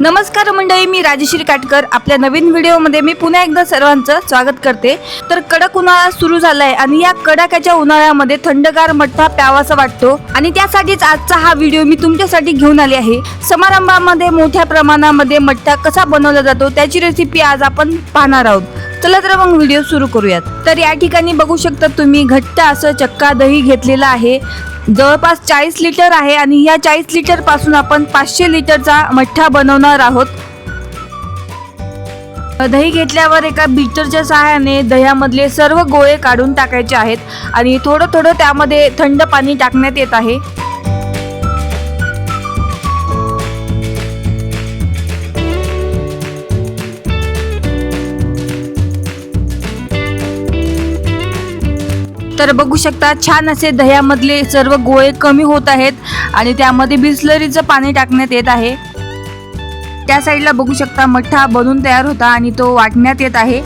नमस्कार मंडळी मी राजेश्री काटकर. आपल्या नवीन व्हिडिओमध्ये मी पुन्हा एकदा सर्वांचं स्वागत करते. तर कडक उन्हाळा सुरू झालाय आणि या कडाक्याच्या उन्हाळ्यामध्ये थंडगार मठ्ठा प्यावासा वाटतो. आणि त्यासाठीच आजचा हा व्हिडिओ मी तुमच्यासाठी घेऊन आली आहे. समारंभामध्ये मोठ्या प्रमाणामध्ये मठ्ठा कसा बनवला जातो त्याची रेसिपी आज आपण पाहणार आहोत. चला तर मग व्हिडिओ सुरू करूयात. तर या ठिकाणी बघू शकता तुम्ही घट्ट असं चक्का दही घेतलेलं आहे. जवळपास चाळीस लिटर आहे आणि या चाळीस लिटरपासून आपण पाचशे लिटरचा मठ्ठा बनवणार आहोत. दही घेतल्यावर एका बीटरच्या सहाय्याने दह्यामधले सर्व गोळे काढून टाकायचे आहेत आणि थोडं थोडं त्यामध्ये थंड पाणी टाकण्यात येत आहे. तर बघू शकता छान असे दह्यामधले सर्व गोळे कमी होत आहेत आणि त्यामध्ये बिस्लरीचं पाणी टाकण्यात येत आहे. त्या साईडला बघू शकता मठ्ठा बनून तयार होता आणि तो वाटण्यात येत आहे.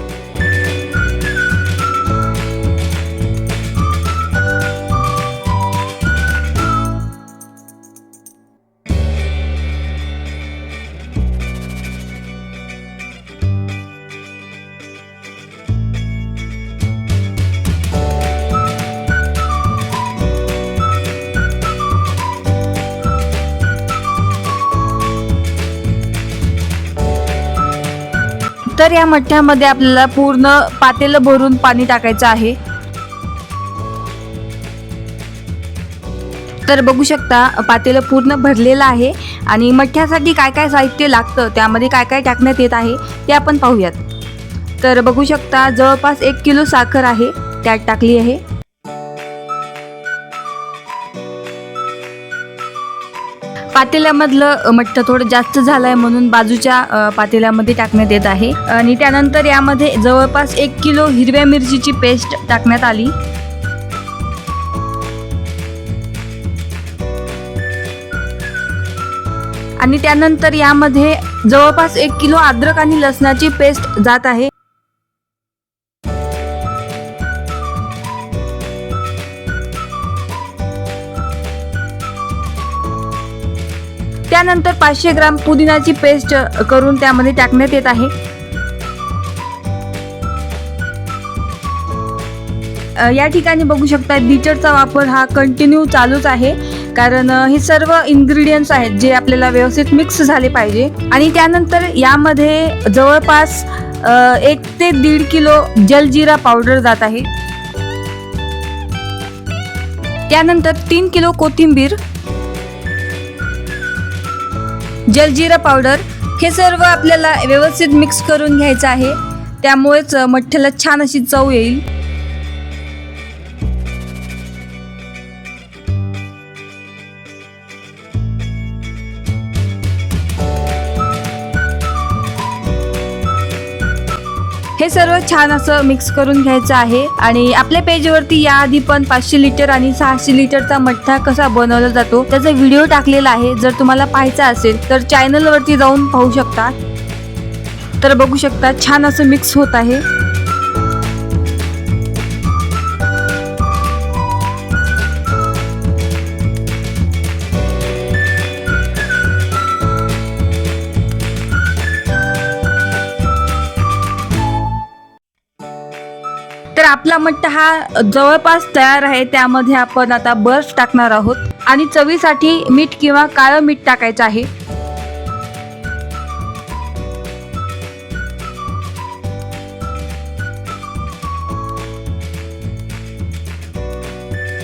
तर या मठ्ठ्यामध्ये आपल्याला पूर्ण पातेलं भरून पाणी टाकायचं आहे. तर बघू शकता पातेलं पूर्ण भरलेलं आहे आणि मठ्ठ्यासाठी काय काय साहित्य लागतं त्यामध्ये काय काय टाकण्यात येत आहे ते आपण पाहूयात. तर बघू शकता जवळपास एक किलो साखर आहे त्यात टाकली आहे. पातेल्यामधलं मठ्ठ थोडं जास्त झालंय म्हणून बाजूच्या पातेल्यामध्ये टाकण्यात येत आहे. आणि त्यानंतर यामध्ये जवळपास एक किलो हिरव्या मिरचीची पेस्ट टाकण्यात आली. आणि त्यानंतर यामध्ये जवळपास एक किलो अद्रक आणि लसणाची पेस्ट जात आहे. त्यानंतर पाचशे ग्राम पुदिनाची पेस्ट करून त्यामध्ये टाकण्यात येत आहे. या ठिकाणी बघू शकता बीटरचा वापर हा कंटिन्यू चालूच आहे. कारण हे सर्व इन्ग्रेडियंट्स आहेत जे आपल्याला व्यवस्थित मिक्स झाले पाहिजे. आणि त्यानंतर यामध्ये जवळपास एक ते दीड किलो जलजिरा पावडर जात आहे. त्यानंतर तीन किलो कोथिंबीर जलजिरा पावडर हे सर्व आपल्याला व्यवस्थित मिक्स करून घ्यायचं आहे. त्यामुळेच मठ्ठ्याला छान अशी चव येईल. हे सर्व छान असं मिक्स करून घ्यायचं आहे. आणि आपल्या पेजवरती याआधी पण पाचशे लिटर आणि सहाशे लिटरचा मठ्ठा कसा बनवला जातो त्याचा व्हिडिओ टाकलेला आहे. जर तुम्हाला पाहायचा असेल तर चॅनलवरती जाऊन पाहू शकता. तर बघू शकता छान असं मिक्स होत आहे. आपला मठ्ठा हा जवळपास तयार आहे त्यामध्ये आपण आता बर्फ टाकणार आहोत. आणि चवीसाठी मीठ किंवा काळं मीठ टाकायचं आहे.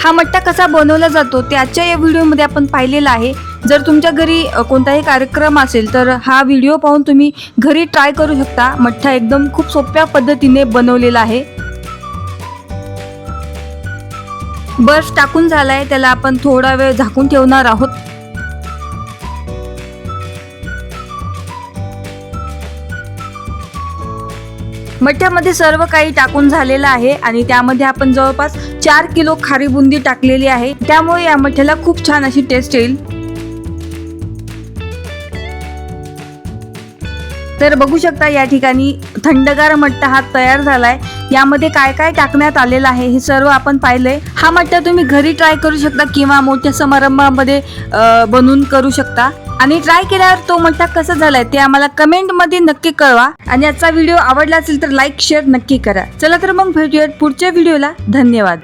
हा मठ्ठा कसा बनवला जातो त्याच्या या व्हिडिओमध्ये आपण पाहिलेला आहे. जर तुमच्या घरी कोणताही कार्यक्रम असेल तर हा व्हिडिओ पाहून तुम्ही घरी ट्राय करू शकता. मठ्ठा एकदम खूप सोप्या पद्धतीने बनवलेला आहे. बर्फ टाकून झालाय त्याला आपण थोडा वेळ झाकून ठेवणार आहोत. मठ्यामध्ये सर्व काही टाकून झालेलं आहे आणि त्यामध्ये आपण जवळपास चार किलो खारी बुंदी टाकलेली आहे. त्यामुळे या मठ्याला खूप छान अशी टेस्ट येईल. तर बघू शकता या ठिकाणी थंडगार मट्ट हा तयार झालाय. यामध्ये काय काय टाकण्यात आलेलं आहे हे सर्व आपण पाहिलंय. हा मट्टा तुम्ही घरी ट्राय करू शकता किंवा मोठ्या समारंभामध्ये बनवून करू शकता. आणि ट्राय केल्यावर तो मठ्ठा कसा झालाय ते आम्हाला कमेंटमध्ये नक्की कळवा. आणि आजचा व्हिडिओ आवडला असेल तर लाईक शेअर नक्की करा. चला तर मग भेटूयात पुढच्या व्हिडिओला धन्यवाद.